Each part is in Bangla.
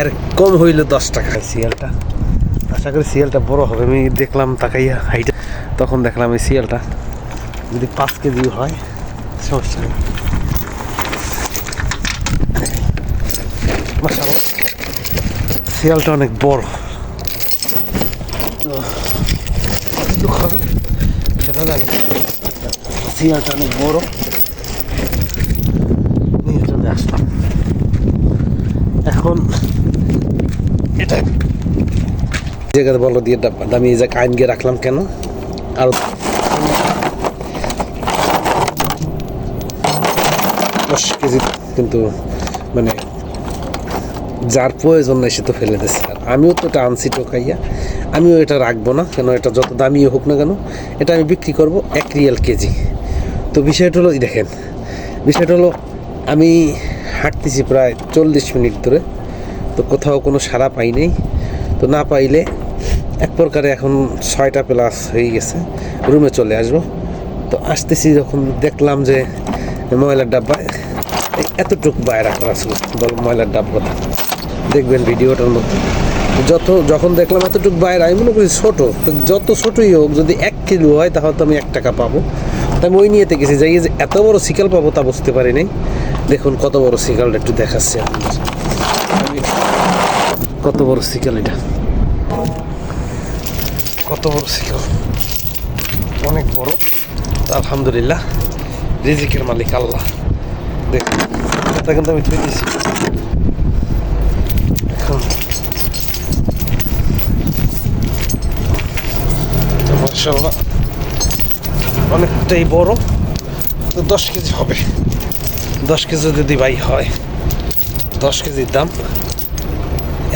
এর কম হইল দশ টাকা। সিরিয়ালটা, আশা করি সিরিয়ালটা বড় হবে। আমি দেখলাম তাকাইয়া হাইটা, তখন দেখলাম এই সিরিয়ালটা যদি পাঁচ কেজি হয়, সমস্যা নেই। শিয়ালটা অনেক বড়। কতটুকু হবে, সেটা জানি। শিয়ালটা অনেক বড়। নিয়ে চলে আসলাম। এখন এটা জায়গাতে বলো দিয়ে আমি এই জায়গায় আইন গিয়ে রাখলাম কেন? আর দশ কেজি কিন্তু মানে যার প্রয়োজন নাই সে তো ফেলে দিচ্ছে আর আমিও তো এটা আনছি টোকাইয়া। আমিও এটা রাখব না, কেন এটা যত দামি হোক না কেন, এটা আমি বিক্রি করব এক রিয়াল কেজি। তো বিষয়টা হলো দেখেন, বিষয়টা হলো, আমি হাঁটতেছি প্রায় চল্লিশ মিনিট ধরে। তো কোথাও কোনো সাড়া পাই নাই। তো না পাইলে এক প্রকারে এখন ছয়টা প্লাস হয়ে গেছে। রুমে চলে আসব। তো আসতেছি যখন দেখলাম যে ময়লার ডাব্বায় এই এতটুকু বাইরা করা ছিল ময়লার ডাব্বাটা। দেখবেন ভিডিওটার মধ্যে। যত, যখন দেখলাম এতটুকু বাইরে আমি মনে করি ছোটো, তো যত ছোটোই হোক, যদি এক কিলো হয়, তাহলে তো আমি এক টাকা পাবো। তাই আমি ওই নিয়েতে গেছি, যাই যে এত বড় শিকাল পাবো তা বুঝতে পারি নাই। দেখুন কত বড় শিকালটা একটু দেখাচ্ছে আপনাদের। আমি কত বড় শিকাল এটা? কত বড় শিকাল অনেক বড়। আলহামদুলিল্লাহ, রিজিকের মালিক আল্লাহ। দেখুন কিন্তু আমি দিয়েছি এখন। অনেকটাই বড়। তো দশ কেজি হবে। দশ কেজি যদি ভাই হয়, দশ কেজির দাম।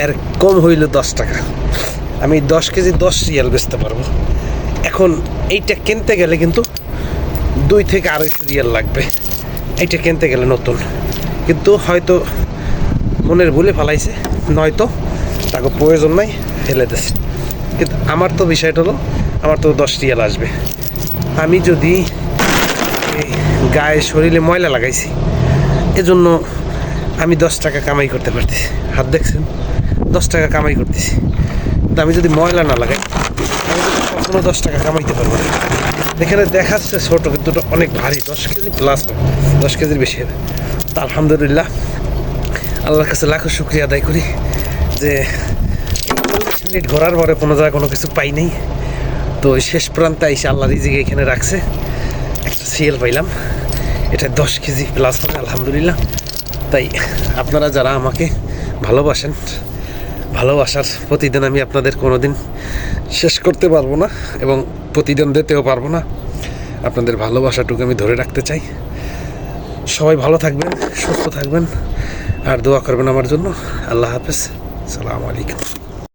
এর কম হইল দশ টাকা। আমি দশ কেজি দশ রিয়াল বেচতে পারব। এখন এইটা কিনতে গেলে কিন্তু দুই থেকে আড়াইশো রিয়াল লাগবে। এইটা কিনতে গেলে নতুন। কিন্তু হয়তো মনের ভুলে ফেলাইছে, নয়তো তাকে প্রয়োজন নাই, ফেলে দিছে। কিন্তু আমার তো বিষয়টা হলো, আমার তো দশ রিয়াল আসবে। আমি যদি গায়ে শরীরে ময়লা লাগাইছি, এজন্য আমি দশ টাকা কামাই করতে পারতেছি। হাত দেখছেন দশ টাকা কামাই করতেছি। কিন্তু আমি যদি ময়লা না লাগাই, আমি কিন্তু কখনো দশ টাকা কামাইতে পারব না। এখানে দেখাচ্ছে ছোট, কিন্তু অনেক ভারী, দশ কেজি প্লাস দশ কেজির বেশি হবে তা আলহামদুলিল্লাহ, আল্লাহর কাছে লাখো শুক্রিয়া আদায় করি যে চল্লিশ মিনিট ঘোরার পরে কোনো জায়গায় কোনো কিছু পাই নাই। তো শেষ প্রান্তে এসে আল্লাহ রিজিকে এখানে রাখছে। একটা সিএল পাইলাম। এটা দশ কেজি প্লাস হবে, আলহামদুলিল্লাহ। তাই আপনারা যারা আমাকে ভালোবাসেন ভালোবাসার প্রতিদিন আমি আপনাদের কোনো দিন শেষ করতে পারব না এবং প্রতিদিন দিতেও পারব না। আপনাদের ভালোবাসাটুকু আমি ধরে রাখতে চাই। সবাই ভালো থাকবেন, সুস্থ থাকবেন, আর দোয়া করবেন আমার জন্য। আল্লাহ হাফেজ। সালাম আলাইকুম।